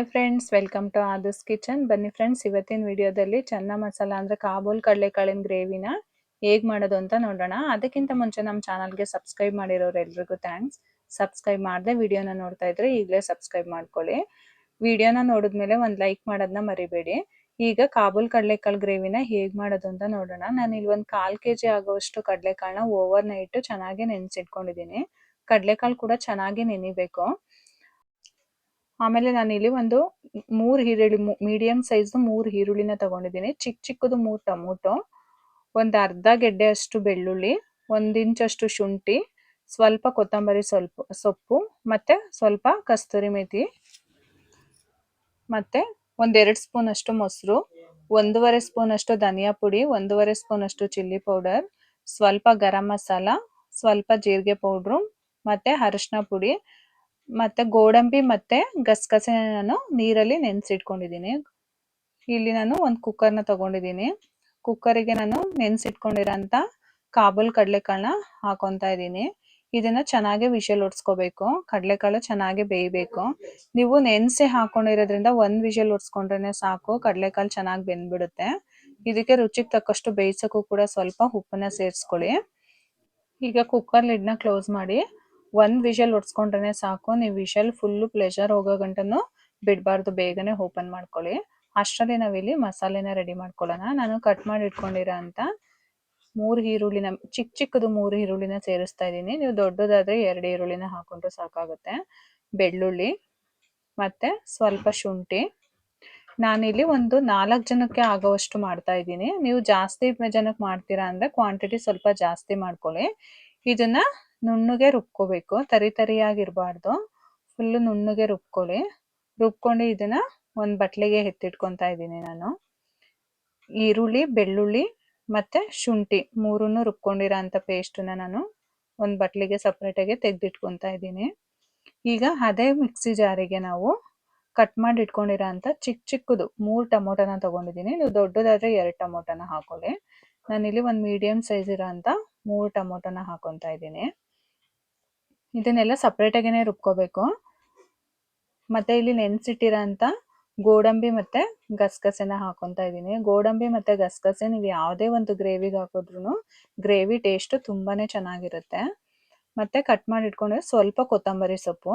Hi friends welcome to Adarsh kitchen ಬನ್ನಿ friends ಇವತ್ತಿನ ವಿಡಿಯೋದಲ್ಲಿ ಚೆನ್ನ ಮಸಾಲ ಅಂದ್ರೆ ಕಾಬೂಲ್ ಕಡಲೆಕಾಳಿನ ಗ್ರೇವಿನ ಹೇಗ್ ಮಾಡೋದು ಅಂತ ನೋಡೋಣ. ಅದಕ್ಕಿಂತ ಮುಂಚೆ ನಮ್ಮ ಚಾನಲ್ಗೆ ಸಬ್ಸ್ಕ್ರೈಬ್ ಮಾಡಿರೋರೆಲ್ರಿಗೂ ಥ್ಯಾಂಕ್ಸ್ ಸಬ್ಸ್ಕ್ರೈಬ್ ಮಾಡದೆ ವಿಡಿಯೋನ ನೋಡ್ತಾ ಇದ್ರೆ ಈಗಲೇ ಸಬ್ಸ್ಕ್ರೈಬ್ ಮಾಡ್ಕೊಳ್ಳಿ. ವಿಡಿಯೋನ ನೋಡಿದ್ಮೇಲೆ ಒಂದು ಲೈಕ್ ಮಾಡೋದನ್ನ ಮರಿಬೇಡಿ. ಈಗ ಕಾಬೂಲ್ ಕಡಲೆಕಾಳು ಗ್ರೇವಿನ ಹೇಗ್ ಮಾಡೋದು ಅಂತ ನೋಡೋಣ. ನಾನು ಇಲ್ಲಿ ಒಂದು ಕಾಲ್ ಕೆ ಜಿ ಆಗುವಷ್ಟು ಕಡಲೆಕಾಳನ್ನ ಓವರ್ ನೈಟ್ ಚೆನ್ನಾಗಿ ನೆನೆಸಿಟ್ಕೊಂಡಿದ್ದೀನಿ ಕಡಲೆಕಾಳು ಕೂಡ ಚೆನ್ನಾಗಿ ನೆನಿಬೇಕು. ಆಮೇಲೆ ನಾನು ಇಲ್ಲಿ ಒಂದು ಮೂರು ಈರುಳ್ಳಿ ಮೀಡಿಯಂ ಸೈಜ್ ಮೂರು ಈರುಳ್ಳಿನ ತಗೊಂಡಿದ್ದೀನಿ. ಚಿಕ್ಕ ಚಿಕ್ಕದು ಮೂರು ಟೊಮೊಟೊ, ಒಂದು ಅರ್ಧ ಗೆಡ್ಡೆ ಅಷ್ಟು ಬೆಳ್ಳುಳ್ಳಿ, ಒಂದು ಇಂಚಷ್ಟು ಶುಂಠಿ, ಸ್ವಲ್ಪ ಕೊತ್ತಂಬರಿ ಸ್ವಲ್ಪ, ಸೊಪ್ಪು, ಮತ್ತೆ ಸ್ವಲ್ಪ ಕಸ್ತೂರಿ ಮೇಥಿ ಮತ್ತೆ ಒಂದೆರಡು ಸ್ಪೂನ್ ಅಷ್ಟು ಮೊಸರು, ಒಂದೂವರೆ ಸ್ಪೂನ್ ಅಷ್ಟು ಧನಿಯಾ ಪುಡಿ, ಒಂದೂವರೆ ಸ್ಪೂನ್ ಅಷ್ಟು ಚಿಲ್ಲಿ ಪೌಡರ್, ಸ್ವಲ್ಪ ಗರಂ ಮಸಾಲ, ಸ್ವಲ್ಪ ಜೀರಿಗೆ ಪೌಡ್ರು, ಮತ್ತೆ ಅರಿಶಿನ ಪುಡಿ ಮತ್ತೆ ಗೋಡಂಬಿ ಮತ್ತೆ ಗಸಗಸೆ ನಾನು ನೀರಲ್ಲಿ ನೆನೆಸಿಟ್ಕೊಂಡಿದ್ದೀನಿ. ಇಲ್ಲಿ ನಾನು ಒಂದು ಕುಕ್ಕರ್ನ ತಗೊಂಡಿದ್ದೀನಿ. ಕುಕ್ಕರಿಗೆ ನಾನು ನೆನೆಸಿಟ್ಕೊಂಡಿರೋಂಥ ಕಾಬೂಲ್ ಕಡಲೆಕಾಳನ್ನ ಹಾಕೊತಾ ಇದ್ದೀನಿ. ಇದನ್ನ ಚೆನ್ನಾಗಿ ವಿಷಲ್ ಒಡ್ಸ್ಕೋಬೇಕು. ಕಡಲೆಕಾಳು ಚೆನ್ನಾಗಿ ಬೇಯಬೇಕು. ನೀವು ನೆನೆಸಿ ಹಾಕೊಂಡಿರೋದ್ರಿಂದ ಒಂದ್ ವಿಷಲ್ ಒಡ್ಸ್ಕೊಂಡ್ರೆ ಸಾಕು. ಕಡಲೆಕಾಳು ಚೆನ್ನಾಗಿ ಬೆಂದ್ಬಿಡುತ್ತೆ. ಇದಕ್ಕೆ ರುಚಿಗೆ ತಕ್ಕಷ್ಟು ಬೇಯಿಸೋಕ್ಕೂ ಕೂಡ ಸ್ವಲ್ಪ ಉಪ್ಪನ್ನ ಸೇರಿಸ್ಕೊಳ್ಳಿ. ಈಗ ಕುಕ್ಕರ್ ಲಿಡ್ನ ಕ್ಲೋಸ್ ಮಾಡಿ ಒಂದ್ ವಿಷಲ್ ಹೊಡ್ಸ್ಕೊಂಡ್ರೆ ಸಾಕು. ನೀವು ವಿಷಲ್ ಫುಲ್ಲು ಪ್ಲೆಷರ್ ಹೋಗೋ ಗಂಟನು ಬಿಡಬಾರ್ದು. ಬೇಗನೆ ಓಪನ್ ಮಾಡ್ಕೊಳ್ಳಿ. ಅಷ್ಟರಲ್ಲಿ ನಾವಿಲ್ಲಿ ಮಸಾಲೆನ ರೆಡಿ ಮಾಡ್ಕೊಳ್ಳೋಣ. ನಾನು ಕಟ್ ಮಾಡಿ ಇಟ್ಕೊಂಡಿರೋ ಅಂತ ಮೂರು ಈರುಳ್ಳಿನ ಚಿಕ್ಕ ಚಿಕ್ಕದು ಮೂರು ಈರುಳ್ಳಿನ ಸೇರಿಸ್ತಾ ಇದ್ದೀನಿ. ನೀವು ದೊಡ್ಡದಾದ್ರೆ ಎರಡು ಈರುಳ್ಳಿನ ಹಾಕೊಂಡ್ರೆ ಸಾಕಾಗುತ್ತೆ. ಬೆಳ್ಳುಳ್ಳಿ ಮತ್ತೆ ಸ್ವಲ್ಪ ಶುಂಠಿ. ನಾನಿಲ್ಲಿ ಒಂದು ನಾಲ್ಕು ಜನಕ್ಕೆ ಆಗೋವಷ್ಟು ಮಾಡ್ತಾ ಇದ್ದೀನಿ. ನೀವು ಜಾಸ್ತಿ ಜನಕ್ಕೆ ಮಾಡ್ತೀರಾ ಅಂದ್ರೆ ಕ್ವಾಂಟಿಟಿ ಸ್ವಲ್ಪ ಜಾಸ್ತಿ ಮಾಡ್ಕೊಳ್ಳಿ. ಇದನ್ನ ನುಣ್ಣಗೆ ರುಬ್ಕೋಬೇಕು. ತರಿ ತರಿಯಾಗಿರಬಾರ್ದು. ಫುಲ್ ನುಣ್ಣಗೆ ರುಬ್ಕೊಳ್ಳಿ. ರುಬ್ಕೊಂಡು ಇದನ್ನ ಒಂದು ಬಟ್ಲಿಗೆ ಎತ್ತಿಟ್ಕೊತಾ ಇದ್ದೀನಿ ನಾನು. ಈರುಳ್ಳಿ, ಬೆಳ್ಳುಳ್ಳಿ ಮತ್ತೆ ಶುಂಠಿ ಮೂರನ್ನು ರುಬ್ಕೊಂಡಿರೋ ಅಂತ ಪೇಸ್ಟನ್ನ ನಾನು ಒಂದು ಬಟ್ಲಿಗೆ ಸಪ್ರೇಟಾಗಿ ತೆಗೆದಿಟ್ಕೊತಾ ಇದ್ದೀನಿ. ಈಗ ಅದೇ ಮಿಕ್ಸಿ ಜಾರಿಗೆ ನಾವು ಕಟ್ ಮಾಡಿ ಇಟ್ಕೊಂಡಿರೋ ಅಂತ ಚಿಕ್ಕ ಚಿಕ್ಕದು ಮೂರು ಟೊಮೊಟೊನ ತಗೊಂಡಿದ್ದೀನಿ. ನೀವು ದೊಡ್ಡದಾದ್ರೆ ಎರಡು ಟೊಮೊಟೊನ ಹಾಕೊಳ್ಳಿ. ನಾನಿಲ್ಲಿ ಒಂದು ಮೀಡಿಯಮ್ ಸೈಜ್ ಇರೋ ಅಂತ ಮೂರು ಟೊಮೊಟೊನ ಹಾಕೊತಾ ಇದ್ದೀನಿ. ಇದನ್ನೆಲ್ಲ ಸಪ್ರೇಟಾಗೇ ರುಬ್ಕೋಬೇಕು. ಮತ್ತೆ ಇಲ್ಲಿ ನೆನೆಸಿಟ್ಟಿರೋ ಅಂತ ಗೋಡಂಬಿ ಮತ್ತೆ ಗಸಗಸೆನ ಹಾಕೊಂತ ಇದ್ದೀನಿ. ಗೋಡಂಬಿ ಮತ್ತೆ ಗಸಗಸೆ ನೀವು ಯಾವುದೇ ಒಂದು ಗ್ರೇವಿಗೆ ಹಾಕಿದ್ರು ಗ್ರೇವಿ ಟೇಸ್ಟ್ ತುಂಬಾನೇ ಚೆನ್ನಾಗಿರುತ್ತೆ. ಮತ್ತೆ ಕಟ್ ಮಾಡಿ ಇಟ್ಕೊಂಡ್ರೆ ಸ್ವಲ್ಪ ಕೊತ್ತಂಬರಿ ಸೊಪ್ಪು.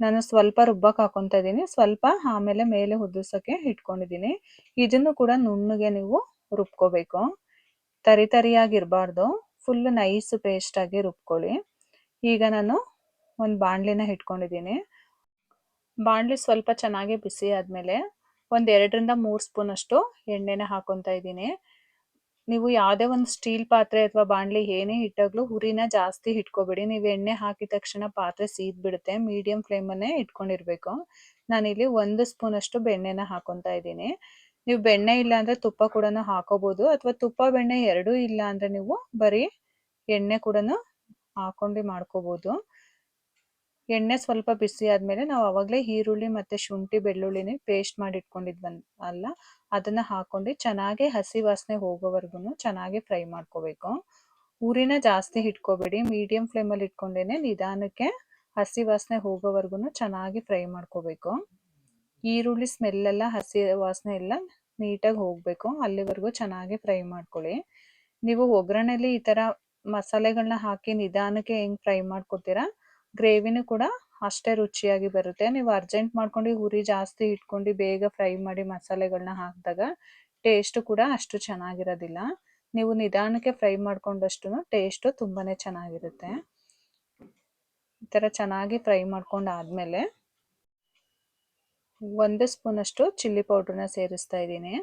ನಾನು ಸ್ವಲ್ಪ ರುಬ್ಬಕ್ಕೆ ಹಾಕೊತಾ ಇದ್ದೀನಿ. ಸ್ವಲ್ಪ ಆಮೇಲೆ ಮೇಲೆ ಉದುರ್ಸೋಕ್ಕೆ ಇಟ್ಕೊಂಡಿದ್ದೀನಿ. ಇದನ್ನು ಕೂಡ ನುಣ್ಣಗೆ ನೀವು ರುಬ್ಕೋಬೇಕು. ತರಿ ತರಿಯಾಗಿರಬಾರ್ದು. ಫುಲ್ ನೈಸ್ ಪೇಸ್ಟ್ ಆಗಿ ರುಬ್ಕೊಳ್ಳಿ. ಈಗ ನಾನು ಒಂದು ಬಾಣಲಿನ ಇಟ್ಕೊಂಡಿದ್ದೀನಿ ಬಾಣಲಿ ಸ್ವಲ್ಪ ಚೆನ್ನಾಗಿ ಬಿಸಿ ಆದಮೇಲೆ ಒಂದು ಎರಡರಿಂದ ಮೂರು ಸ್ಪೂನ್ ಅಷ್ಟು ಎಣ್ಣೆನ ಹಾಕೊತಾ ಇದ್ದೀನಿ. ನೀವು ಯಾವುದೇ ಒಂದು ಸ್ಟೀಲ್ ಪಾತ್ರೆ ಅಥವಾ ಬಾಣಲಿ ಏನೇ ಇಟ್ಟಾಗ್ಲೂ ಹುರಿನ ಜಾಸ್ತಿ ಇಟ್ಕೋಬೇಡಿ ನೀವು ಎಣ್ಣೆ ಹಾಕಿದ ತಕ್ಷಣ ಪಾತ್ರೆ ಸೀದ್ ಬಿಡುತ್ತೆ ಮೀಡಿಯಂ ಫ್ಲೇಮನ್ನೇ ಇಟ್ಕೊಂಡಿರ್ಬೇಕು. ನಾನಿಲ್ಲಿ ಒಂದು ಸ್ಪೂನ್ ಅಷ್ಟು ಬೆಣ್ಣೆನ ಹಾಕೊತಾ ಇದ್ದೀನಿ. ನೀವು ಬೆಣ್ಣೆ ಇಲ್ಲ ಅಂದ್ರೆ ತುಪ್ಪ ಕೂಡ ಹಾಕೋಬಹುದು ಅಥವಾ ತುಪ್ಪ, ಬೆಣ್ಣೆ ಎರಡೂ ಇಲ್ಲ ಅಂದ್ರೆ ನೀವು ಬರೀ ಎಣ್ಣೆ ಕೂಡ ಹಾಕೊಂಡು ಮಾಡ್ಕೋಬಹುದು ಎಣ್ಣೆ ಸ್ವಲ್ಪ ಬಿಸಿ ಆದ್ಮೇಲೆ ನಾವು ಅವಾಗಲೇ ಈರುಳ್ಳಿ ಮತ್ತೆ ಶುಂಠಿ, ಬೆಳ್ಳುಳ್ಳಿನ ಪೇಸ್ಟ್ ಮಾಡಿ ಇಟ್ಕೊಂಡಿದ್ವನ್ ಅಲ್ಲ? ಅದನ್ನ ಹಾಕೊಂಡು ಚೆನ್ನಾಗಿ ಹಸಿ ವಾಸನೆ ಹೋಗೋವರೆಗೂ ಚೆನ್ನಾಗಿ ಫ್ರೈ ಮಾಡ್ಕೋಬೇಕು. ಊರಿನ ಜಾಸ್ತಿ ಇಟ್ಕೋಬೇಡಿ ಮೀಡಿಯಂ ಫ್ಲೇಮಲ್ಲಿ ಇಟ್ಕೊಂಡೇನೆ ನಿಧಾನಕ್ಕೆ ಹಸಿ ವಾಸನೆ ಹೋಗೋವರೆಗೂ ಚೆನ್ನಾಗಿ ಫ್ರೈ ಮಾಡ್ಕೋಬೇಕು. ಈರುಳ್ಳಿ ಸ್ಮೆಲ್ ಎಲ್ಲ ಹಸಿ ವಾಸನೆ ಎಲ್ಲ ನೀಟಾಗಿ ಹೋಗ್ಬೇಕು. ಅಲ್ಲಿವರೆಗೂ ಚೆನ್ನಾಗಿ ಫ್ರೈ ಮಾಡ್ಕೊಳ್ಳಿ. ನೀವು ಒಗ್ಗರಣೆಲಿ ಈ ತರ ಮಸಾಲೆಗಳನ್ನ ಹಾಕಿ ನಿಧಾನಕ್ಕೆ ಹೆಂಗ್ ಫ್ರೈ ಮಾಡ್ಕೊತೀರಾ? ಗ್ರೇವಿನೂ ಕೂಡ ಅಷ್ಟೇ ರುಚಿಯಾಗಿ ಬರುತ್ತೆ. ನೀವು ಅರ್ಜೆಂಟ್ ಮಾಡ್ಕೊಂಡು ಹುರಿ ಜಾಸ್ತಿ ಇಟ್ಕೊಂಡು ಬೇಗ ಫ್ರೈ ಮಾಡಿ ಮಸಾಲೆಗಳನ್ನ ಹಾಕಿದಾಗ ಟೇಸ್ಟ್ ಕೂಡ ಅಷ್ಟು ಚೆನ್ನಾಗಿರೋದಿಲ್ಲ. ನೀವು ನಿಧಾನಕ್ಕೆ ಫ್ರೈ ಮಾಡ್ಕೊಂಡಷ್ಟು ಟೇಸ್ಟು ತುಂಬಾನೇ ಚೆನ್ನಾಗಿರುತ್ತೆ. ಈ ಥರ ಚೆನ್ನಾಗಿ ಫ್ರೈ ಮಾಡ್ಕೊಂಡು ಆದಮೇಲೆ ಒಂದು ಸ್ಪೂನ್ ಅಷ್ಟು ಚಿಲ್ಲಿ ಪೌಡ್ರನ್ನ ಸೇರಿಸ್ತಾ ಇದ್ದೀನಿ.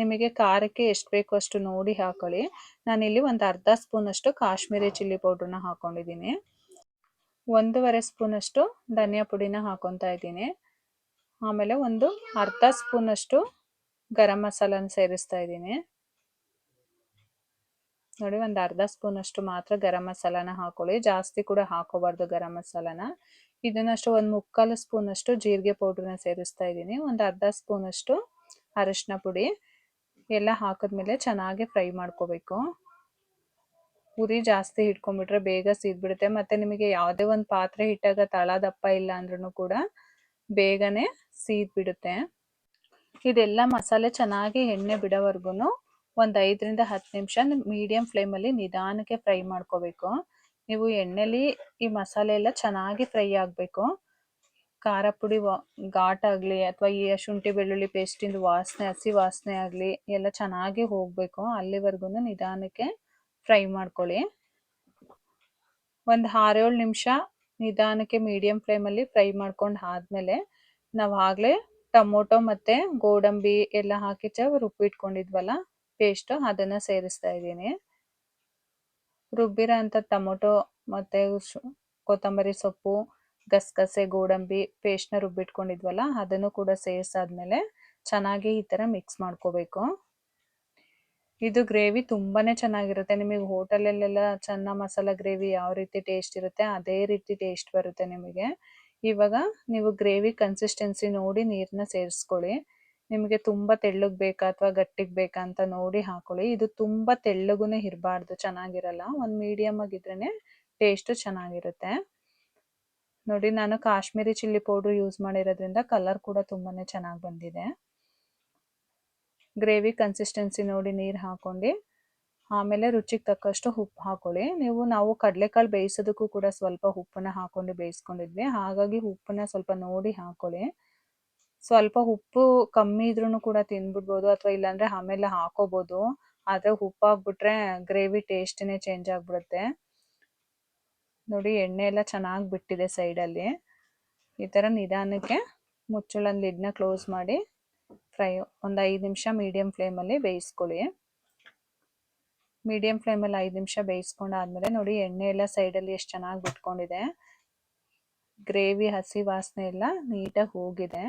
ನಿಮಗೆ ಖಾರಕ್ಕೆ ಎಷ್ಟು ಬೇಕೋ ಅಷ್ಟು ನೋಡಿ ಹಾಕೊಳ್ಳಿ. ನಾನಿಲ್ಲಿ ಒಂದು ಅರ್ಧ ಸ್ಪೂನ್ ಅಷ್ಟು ಕಾಶ್ಮೀರಿ ಚಿಲ್ಲಿ ಪೌಡ್ರನ್ನ ಹಾಕೊಂಡಿದ್ದೀನಿ. ಒಂದೂವರೆ ಸ್ಪೂನ್ ಅಷ್ಟು ಧನಿಯಾ ಪುಡಿನ ಹಾಕೊತಾ ಇದ್ದೀನಿ. ಆಮೇಲೆ ಒಂದು ಅರ್ಧ ಸ್ಪೂನ್ ಅಷ್ಟು ಗರಂ ಮಸಾಲನ ಸೇರಿಸ್ತಾ ಇದ್ದೀನಿ. ನೋಡಿ, ಒಂದು ಅರ್ಧ ಸ್ಪೂನ್ ಅಷ್ಟು ಮಾತ್ರ ಗರಂ ಮಸಾಲಾನ ಹಾಕೊಳ್ಳಿ. ಜಾಸ್ತಿ ಕೂಡ ಹಾಕೋಬಾರ್ದು ಗರಂ ಮಸಾಲಾನ. ಇದನ್ನಷ್ಟು ಒಂದು ಮುಕ್ಕಾಲು ಸ್ಪೂನ್ ಅಷ್ಟು ಜೀರಿಗೆ ಪೌಡ್ರನ್ನ ಸೇರಿಸ್ತಾ ಇದ್ದೀನಿ. ಒಂದು ಅರ್ಧ ಸ್ಪೂನ್ ಅಷ್ಟು ಅರಿಶಿನ ಪುಡಿ. ಎಲ್ಲ ಹಾಕಿದ್ಮೇಲೆ ಚೆನ್ನಾಗಿ ಫ್ರೈ ಮಾಡ್ಕೋಬೇಕು. ಉರಿ ಜಾಸ್ತಿ ಹಿಡ್ಕೊಂಡ್ಬಿಟ್ರೆ ಬೇಗ ಸೀದ್ಬಿಡುತ್ತೆ. ಮತ್ತೆ ನಿಮಗೆ ಯಾವುದೇ ಒಂದು ಪಾತ್ರೆ ಇಟ್ಟಾಗ ತಳ ದಪ್ಪ ಇಲ್ಲ ಅಂದ್ರೂ ಕೂಡ ಬೇಗನೆ ಸೀದ್ಬಿಡುತ್ತೆ. ಇದೆಲ್ಲ ಮಸಾಲೆ ಚೆನ್ನಾಗಿ ಎಣ್ಣೆ ಬಿಡೋವರೆಗೂ ಒಂದು ಐದರಿಂದ ಹತ್ತು ನಿಮಿಷ ಮೀಡಿಯಂ ಫ್ಲೇಮಲ್ಲಿ ನಿಧಾನಕ್ಕೆ ಫ್ರೈ ಮಾಡ್ಕೋಬೇಕು. ನೀವು ಎಣ್ಣೆಲಿ ಈ ಮಸಾಲೆ ಎಲ್ಲ ಚೆನ್ನಾಗಿ ಫ್ರೈ ಆಗಬೇಕು. ಖಾರ ಪುಡಿ ಘಾಟ್ ಆಗಲಿ ಅಥವಾ ಈ ಶುಂಠಿ, ಬೆಳ್ಳುಳ್ಳಿ ಪೇಸ್ಟಿಂದು ವಾಸನೆ, ಹಸಿ ವಾಸನೆ ಆಗಲಿ ಎಲ್ಲ ಚೆನ್ನಾಗಿ ಹೋಗಬೇಕು. ಅಲ್ಲಿವರೆಗೂ ನಿಧಾನಕ್ಕೆ ಫ್ರೈ ಮಾಡ್ಕೊಳ್ಳಿ. ಒಂದು ಆರೇಳು ನಿಮಿಷ ನಿಧಾನಕ್ಕೆ ಮೀಡಿಯಂ ಫ್ಲೇಮಲ್ಲಿ ಫ್ರೈ ಮಾಡ್ಕೊಂಡು ಆದ್ಮೇಲೆ ನಾವು ಆಗಲೇ ಟೊಮೊಟೊ ಮತ್ತು ಗೋಡಂಬಿ ಎಲ್ಲ ಹಾಕಿ ಚ ರುಬ್ಬಿಟ್ಕೊಂಡಿದ್ವಲ್ಲ ಪೇಸ್ಟು ಅದನ್ನು ಸೇರಿಸ್ತಾ ಇದ್ದೀನಿ. ರುಬ್ಬಿರೋ ಅಂಥ ಟೊಮೊಟೊ ಮತ್ತು ಕೊತ್ತಂಬರಿ ಸೊಪ್ಪು ಗಸಗಸೆ, ಗೋಡಂಬಿ, ಪೇಸ್ಟ್ನ ರುಬ್ಬಿಟ್ಕೊಂಡಿದ್ವಲ್ಲ, ಅದನ್ನು ಕೂಡ ಸೇರಿಸಾದ್ಮೇಲೆ ಚೆನ್ನಾಗಿ ಈ ಥರ ಮಿಕ್ಸ್ ಮಾಡ್ಕೋಬೇಕು. ಇದು ಗ್ರೇವಿ ತುಂಬಾನೇ ಚೆನ್ನಾಗಿರುತ್ತೆ. ನಿಮಗೆ ಹೋಟೆಲಲ್ಲೆಲ್ಲ ಚೆನ್ನ ಮಸಾಲ ಗ್ರೇವಿ ಯಾವ ರೀತಿ ಟೇಸ್ಟ್ ಇರುತ್ತೆ, ಅದೇ ರೀತಿ ಟೇಸ್ಟ್ ಬರುತ್ತೆ ನಿಮಗೆ. ಇವಾಗ ನೀವು ಗ್ರೇವಿ ಕನ್ಸಿಸ್ಟೆನ್ಸಿ ನೋಡಿ ನೀರನ್ನ ಸೇರಿಸ್ಕೊಳ್ಳಿ. ನಿಮಗೆ ತುಂಬ ತೆಳ್ಳಗೆ ಬೇಕಾ ಅಥವಾ ಗಟ್ಟಿಗೆ ಬೇಕಾ ಅಂತ ನೋಡಿ ಹಾಕೊಳ್ಳಿ. ಇದು ತುಂಬ ತೆಳ್ಳಗೂ ಇರಬಾರ್ದು, ಚೆನ್ನಾಗಿರಲ್ಲ. ಒಂದು ಮೀಡಿಯಮ್ ಆಗಿದ್ರೇ ಟೇಸ್ಟ್ ಚೆನ್ನಾಗಿರುತ್ತೆ. ನೋಡಿ, ನಾನು ಕಾಶ್ಮೀರಿ ಚಿಲ್ಲಿ ಪೌಡ್ರ್ ಯೂಸ್ ಮಾಡಿರೋದ್ರಿಂದ ಕಲರ್ ಕೂಡ ತುಂಬಾನೇ ಚೆನ್ನಾಗಿ ಬಂದಿದೆ. ಗ್ರೇವಿ ಕನ್ಸಿಸ್ಟೆನ್ಸಿ ನೋಡಿ ನೀರು ಹಾಕೊಂಡು ಆಮೇಲೆ ರುಚಿಗೆ ತಕ್ಕಷ್ಟು ಉಪ್ಪು ಹಾಕೊಳ್ಳಿ. ನೀವು, ನಾವು ಕಡಲೆಕಾಳು ಬೇಯಿಸೋದಕ್ಕೂ ಕೂಡ ಸ್ವಲ್ಪ ಉಪ್ಪನ್ನ ಹಾಕೊಂಡು ಬೇಯಿಸ್ಕೊಂಡಿದ್ವಿ. ಹಾಗಾಗಿ ಉಪ್ಪನ್ನ ಸ್ವಲ್ಪ ನೋಡಿ ಹಾಕೊಳ್ಳಿ. ಸ್ವಲ್ಪ ಉಪ್ಪು ಕಮ್ಮಿ ಇದ್ರೂ ಕೂಡ ತಿಂದ್ಬಿಡ್ಬೋದು ಅಥವಾ ಇಲ್ಲಾಂದ್ರೆ ಆಮೇಲೆ ಹಾಕೋಬೋದು. ಆದರೆ ಉಪ್ಪು ಹಾಕ್ಬಿಟ್ರೆ ಗ್ರೇವಿ ಟೇಸ್ಟ್ನೇ ಚೇಂಜ್ ಆಗಿಬಿಡುತ್ತೆ. ನೋಡಿ ಎಣ್ಣೆ ಎಲ್ಲ ಚೆನ್ನಾಗಿ ಬಿಟ್ಟಿದೆ ಸೈಡಲ್ಲಿ. ಈ ಥರ ನಿಧಾನಕ್ಕೆ ಮುಚ್ಚಳನ ಲಿಡ್ನ ಕ್ಲೋಸ್ ಮಾಡಿ ಫ್ರೈ ಒಂದು ಐದು ನಿಮಿಷ ಮೀಡಿಯಂ ಫ್ಲೇಮಲ್ಲಿ ಬೇಯಿಸ್ಕೊಳ್ಳಿ. ಮೀಡಿಯಂ ಫ್ಲೇಮಲ್ಲಿ ಐದು ನಿಮಿಷ ಬೇಯಿಸ್ಕೊಂಡಾದ್ಮೇಲೆ ನೋಡಿ ಎಣ್ಣೆ ಎಲ್ಲ ಸೈಡಲ್ಲಿ ಎಷ್ಟು ಚೆನ್ನಾಗಿ ಬಿಟ್ಕೊಂಡಿದೆ. ಗ್ರೇವಿ, ಹಸಿ ವಾಸನೆ ಎಲ್ಲ ನೀಟಾಗಿ ಹೋಗಿದೆ.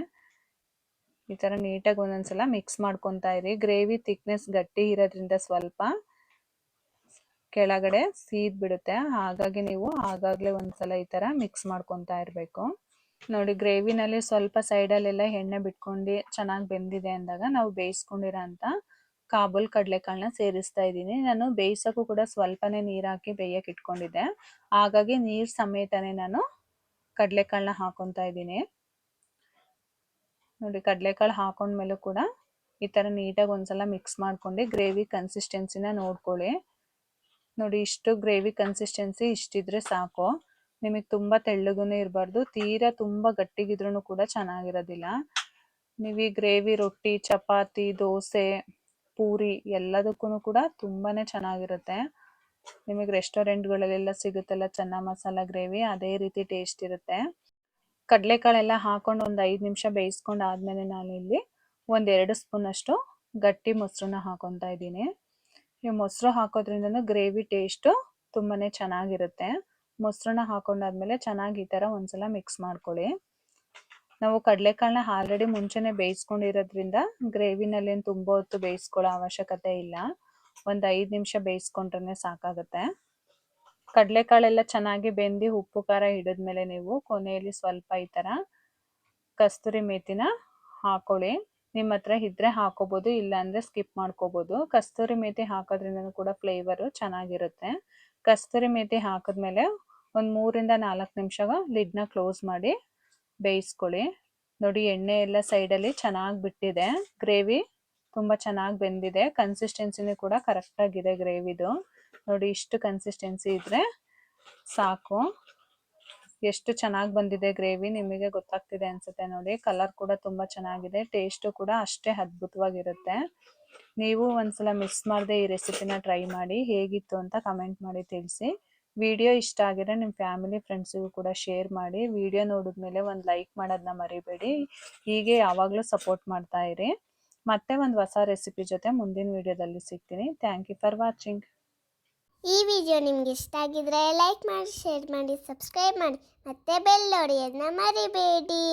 ಈ ಥರ ನೀಟಾಗಿ ಒಂದೊಂದ್ಸಲ ಮಿಕ್ಸ್ ಮಾಡ್ಕೊತಾ ಇರಿ. ಗ್ರೇವಿ ತಿಕ್ನೆಸ್ ಗಟ್ಟಿ ಇರೋದ್ರಿಂದ ಸ್ವಲ್ಪ ಕೆಳಗಡೆ ಸೀದ್ ಬಿಡುತ್ತೆ. ಹಾಗಾಗಿ ನೀವು ಆಗಾಗ್ಲೇ ಒಂದ್ಸಲ ಈ ತರ ಮಿಕ್ಸ್ ಮಾಡ್ಕೊತಾ ಇರಬೇಕು. ನೋಡಿ ಗ್ರೇವಿನಲ್ಲಿ ಸ್ವಲ್ಪ ಸೈಡಲ್ಲೆಲ್ಲ ಎಣ್ಣೆ ಬಿಟ್ಕೊಂಡು ಚೆನ್ನಾಗಿ ಬೆಂದಿದೆ ಅಂದಾಗ ನಾವು ಬೇಯಿಸ್ಕೊಂಡಿರೋ ಕಾಬುಲ್ ಕಾಬೂಲ್, ಕಡಲೆಕಾಳನ್ನ ಸೇರಿಸ್ತಾ ಇದ್ದೀನಿ. ನಾನು ಬೇಯಿಸೋಕ್ಕೂ ಕೂಡ ಸ್ವಲ್ಪನೇ ನೀರು ಹಾಕಿ ಬೇಯಕ್ಕೆ ಇಟ್ಕೊಂಡಿದ್ದೆ. ಹಾಗಾಗಿ ನೀರು ಸಮೇತನೇ ನಾನು ಕಡಲೆಕಾಳನ್ನ ಹಾಕೊತಾ ಇದ್ದೀನಿ. ನೋಡಿ ಕಡಲೆಕಾಳು ಹಾಕೊಂಡ್ಮೇಲೂ ಕೂಡ ಈ ಥರ ನೀಟಾಗಿ ಒಂದ್ಸಲ ಮಿಕ್ಸ್ ಮಾಡ್ಕೊಂಡು ಗ್ರೇವಿ ಕನ್ಸಿಸ್ಟೆನ್ಸಿನ ನೋಡ್ಕೊಳ್ಳಿ. ನೋಡಿ, ಇಷ್ಟು ಗ್ರೇವಿ ಕನ್ಸಿಸ್ಟೆನ್ಸಿ ಇಷ್ಟಿದ್ರೆ ಸಾಕು. ನಿಮಗೆ ತುಂಬ ತೆಳ್ಳಗೂ ಇರಬಾರ್ದು. ತೀರಾ ತುಂಬ ಗಟ್ಟಿಗಿದ್ರೂ ಕೂಡ ಚೆನ್ನಾಗಿರೋದಿಲ್ಲ. ನೀವು ಈ ಗ್ರೇವಿ, ರೊಟ್ಟಿ, ಚಪಾತಿ, ದೋಸೆ, ಪೂರಿ ಎಲ್ಲದಕ್ಕೂ ಕೂಡ ತುಂಬಾ ಚೆನ್ನಾಗಿರುತ್ತೆ. ನಿಮಗೆ ರೆಸ್ಟೋರೆಂಟ್ಗಳಲ್ಲೆಲ್ಲ ಸಿಗುತ್ತಲ್ಲ ಚೆನ್ನ ಮಸಾಲ ಗ್ರೇವಿ, ಅದೇ ರೀತಿ ಟೇಸ್ಟ್ ಇರುತ್ತೆ. ಕಡಲೆಕಾಳೆಲ್ಲ ಹಾಕೊಂಡು ಒಂದು ಐದು ನಿಮಿಷ ಬೇಯಿಸ್ಕೊಂಡು ಆದ್ಮೇಲೆ ನಾನು ಇಲ್ಲಿ ಒಂದೆರಡು ಸ್ಪೂನ್ ಅಷ್ಟು ಗಟ್ಟಿ ಮೊಸರನ್ನ ಹಾಕೊತಾ ಇದ್ದೀನಿ. ಈ ಮೊಸರು ಹಾಕೋದ್ರಿಂದನೂ ಗ್ರೇವಿ ಟೇಸ್ಟು ತುಂಬಾ ಚೆನ್ನಾಗಿರುತ್ತೆ. ಮೊಸರನ್ನ ಹಾಕೊಂಡಾದ್ಮೇಲೆ ಚೆನ್ನಾಗಿ ಈ ಥರ ಒಂದ್ಸಲ ಮಿಕ್ಸ್ ಮಾಡ್ಕೊಳ್ಳಿ. ನಾವು ಕಡಲೆಕಾಳನ್ನ ಆಲ್ರೆಡಿ ಮುಂಚೆನೆ ಬೇಯಿಸ್ಕೊಂಡಿರೋದ್ರಿಂದ ಗ್ರೇವಿನಲ್ಲಿ ತುಂಬ ಹೊತ್ತು ಬೇಯಿಸ್ಕೊಳ್ಳೋ ಅವಶ್ಯಕತೆ ಇಲ್ಲ. ಒಂದು ಐದು ನಿಮಿಷ ಬೇಯಿಸ್ಕೊಂಡ್ರೆ ಸಾಕಾಗುತ್ತೆ. ಕಡಲೆಕಾಳೆಲ್ಲ ಚೆನ್ನಾಗಿ ಬೆಂದಿ ಉಪ್ಪು, ಖಾರ ಹಿಡಿದ್ಮೇಲೆ ನೀವು ಕೊನೆಯಲ್ಲಿ ಸ್ವಲ್ಪ ಈ ಥರ ಕಸ್ತೂರಿ ಮೇಥಿನ ಹಾಕೊಳ್ಳಿ. ನಿಮ್ಮ ಹತ್ರ ಇದ್ರೆ ಇಲ್ಲ ಅಂದ್ರೆ ಸ್ಕಿಪ್ ಮಾಡ್ಕೋಬೋದು. ಕಸ್ತೂರಿ ಮೇಥಿ ಹಾಕೋದ್ರಿಂದ ಕೂಡ ಫ್ಲೇವರು ಚೆನ್ನಾಗಿರುತ್ತೆ. ಕಸ್ತೂರಿ ಮೇಥಿ ಹಾಕಿದ್ಮೇಲೆ ಒಂದು ಮೂರಿಂದ ನಾಲ್ಕು ನಿಮಿಷ ಲಿಡ್ನ ಕ್ಲೋಸ್ ಮಾಡಿ ಬೇಯಿಸ್ಕೊಳ್ಳಿ. ನೋಡಿ, ಎಣ್ಣೆ ಎಲ್ಲ ಸೈಡಲ್ಲಿ ಚೆನ್ನಾಗಿ ಬಿಟ್ಟಿದೆ. ಗ್ರೇವಿ ತುಂಬ ಚೆನ್ನಾಗಿ ಬೆಂದಿದೆ. ಕನ್ಸಿಸ್ಟೆನ್ಸಿನೂ ಕೂಡ ಕರೆಕ್ಟಾಗಿದೆ ಗ್ರೇವಿದು. ನೋಡಿ, ಇಷ್ಟು ಕನ್ಸಿಸ್ಟೆನ್ಸಿ ಇದ್ರೆ ಸಾಕು. ಎಷ್ಟು ಚೆನ್ನಾಗಿ ಬಂದಿದೆ ಗ್ರೇವಿ ನಿಮಗೆ ಗೊತ್ತಾಗ್ತಿದೆ ಅನ್ಸುತ್ತೆ ನೋಡಿ. ಕಲರ್ ಕೂಡ ತುಂಬಾ ಚೆನ್ನಾಗಿದೆ. ಟೇಸ್ಟು ಕೂಡ ಅಷ್ಟೇ ಅದ್ಭುತವಾಗಿರುತ್ತೆ. ನೀವು ಒಂದ್ಸಲ ಮಿಸ್ ಮಾಡದೆ ಈ ರೆಸಿಪಿನ ಟ್ರೈ ಮಾಡಿ ಹೇಗಿತ್ತು ಅಂತ ಕಮೆಂಟ್ ಮಾಡಿ ತಿಳಿಸಿ. ವಿಡಿಯೋ ಇಷ್ಟ ಆಗಿದ್ರೆ ನಿಮ್ಮ ಫ್ಯಾಮಿಲಿ ಫ್ರೆಂಡ್ಸಿಗೂ ಕೂಡ ಶೇರ್ ಮಾಡಿ. ವಿಡಿಯೋ ನೋಡಿದ್ಮೇಲೆ ಒಂದು ಲೈಕ್ ಮಾಡೋದನ್ನ ಮರಿಬೇಡಿ. ಹೀಗೆ ಯಾವಾಗಲೂ ಸಪೋರ್ಟ್ ಮಾಡ್ತಾ ಇರಿ. ಮತ್ತೆ ಒಂದು ಹೊಸ ರೆಸಿಪಿ ಜೊತೆ ಮುಂದಿನ ವಿಡಿಯೋದಲ್ಲಿ ಸಿಗ್ತೀನಿ. ಥ್ಯಾಂಕ್ ಯು ಫಾರ್ ವಾಚಿಂಗ್ ಈ ವಿಡಿಯೋ ನಿಮ್ಗೆ ಇಷ್ಟ ಆಗಿದ್ರೆ ಲೈಕ್ ಮಾಡಿ, ಶೇರ್ ಮಾಡಿ, ಸಬ್ಸ್ಕ್ರೈಬ್ ಮಾಡಿ, ಮತ್ತೆ ಬೆಲ್ ಹೊಡೆಯೋದನ್ನ ಮರಿಬೇಡಿ.